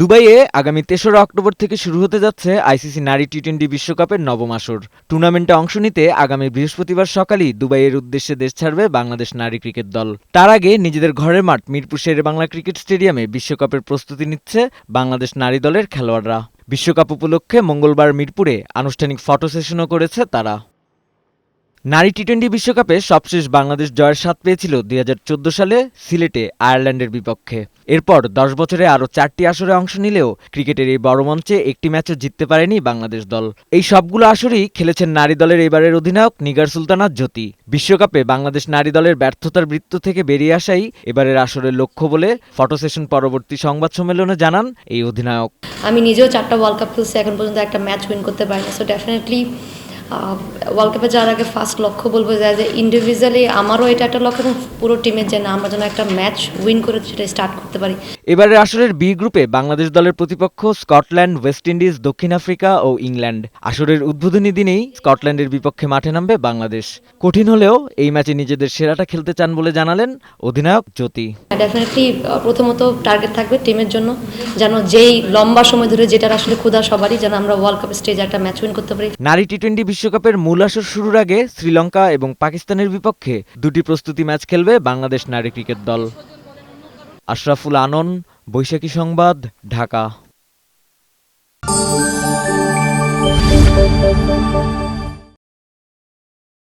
দুবাইয়ে আগামী তেসরা অক্টোবর থেকে শুরু হতে যাচ্ছে আইসিসি নারী টি টোয়েন্টি বিশ্বকাপের নবম আসর। টুর্নামেন্টে অংশ নিতে আগামী বৃহস্পতিবার সকালেই দুবাইয়ের উদ্দেশ্যে দেশ ছাড়বে বাংলাদেশ নারী ক্রিকেট দল। তার আগে নিজেদের ঘরের মাঠ মিরপুর শেরে বাংলা ক্রিকেট স্টেডিয়ামে বিশ্বকাপের প্রস্তুতি নিচ্ছে বাংলাদেশ নারী দলের খেলোয়াড়রা। বিশ্বকাপ উপলক্ষে মঙ্গলবার মিরপুরে আনুষ্ঠানিক ফটো সেশনও করেছে তারা। নারী টি টোয়েন্টি বিশ্বকাপে সবশেষ বাংলাদেশ জয়ের স্বাদ পেয়েছিল দুই হাজার চোদ্দ সালে সিলেটে আয়ারল্যান্ডের বিপক্ষে। এরপর দশ বছরে আরও চারটি আসরে অংশ নিলেও ক্রিকেটের এই বড় মঞ্চে একটি ম্যাচও জিততে পারেনি বাংলাদেশ দল। এই সবগুলো আসরেই খেলেছেন নারী দলের এবারের অধিনায়ক নিগার সুলতানা জ্যোতি। বিশ্বকাপে বাংলাদেশ নারী দলের ব্যর্থতার বৃত্ত থেকে বেরিয়ে আসাই এবারের আসরের লক্ষ্য বলে ফটো সেশন পরবর্তী সংবাদ সম্মেলনে জানান এই অধিনায়ক। আমি নিজেও চারটা ওয়ার্ল্ড কাপ খেলছি, এখন পর্যন্ত একটা ম্যাচ উইন করতে পারিনি সো ডেফিনেটলি ওয়ার্ল্ড কাপে যাওয়ার আগে ফার্স্ট লক্ষ্য বলব যে ইন্ডিভিজুয়ালি আমারও এটা একটা লক্ষ্য এবং পুরো টিমের যে না আমরা যেন একটা ম্যাচ উইন করে সেটা স্টার্ট করতে পারি। এবারের আসরের বি গ্রুপে বাংলাদেশ দলের প্রতিপক্ষ স্কটল্যান্ড ওয়েস্ট ইন্ডিজ দক্ষিণ আফ্রিকা ও ইংল্যান্ড। আসরের উদ্বোধনী দিনেই স্কটল্যান্ডের বিপক্ষে মাঠে নামবে বাংলাদেশ। কঠিন হলেও এই ম্যাচে নিজেদের সেরাটা খেলতে চান বলে জানালেন অধিনায়ক জ্যোতি। ডেফিনেটলি প্রথমত টার্গেট থাকবে টিমের জন্য যেন যেই লম্বা সময় ধরে যেটার আসলে ক্ষুধা সবারই যেন আমরা ওয়ার্ল্ড কাপ স্টেজে একটা ম্যাচ উইন করতে পারি। নারী টি টোয়েন্টি বিশ্বকাপের মূল আসর শুরুর আগে শ্রীলঙ্কা এবং পাকিস্তানের বিপক্ষে দুটি প্রস্তুতি ম্যাচ খেলবে বাংলাদেশ নারী ক্রিকেট দল। আশরাফুল আনন, বৈশাখী সংবাদ, ঢাকা।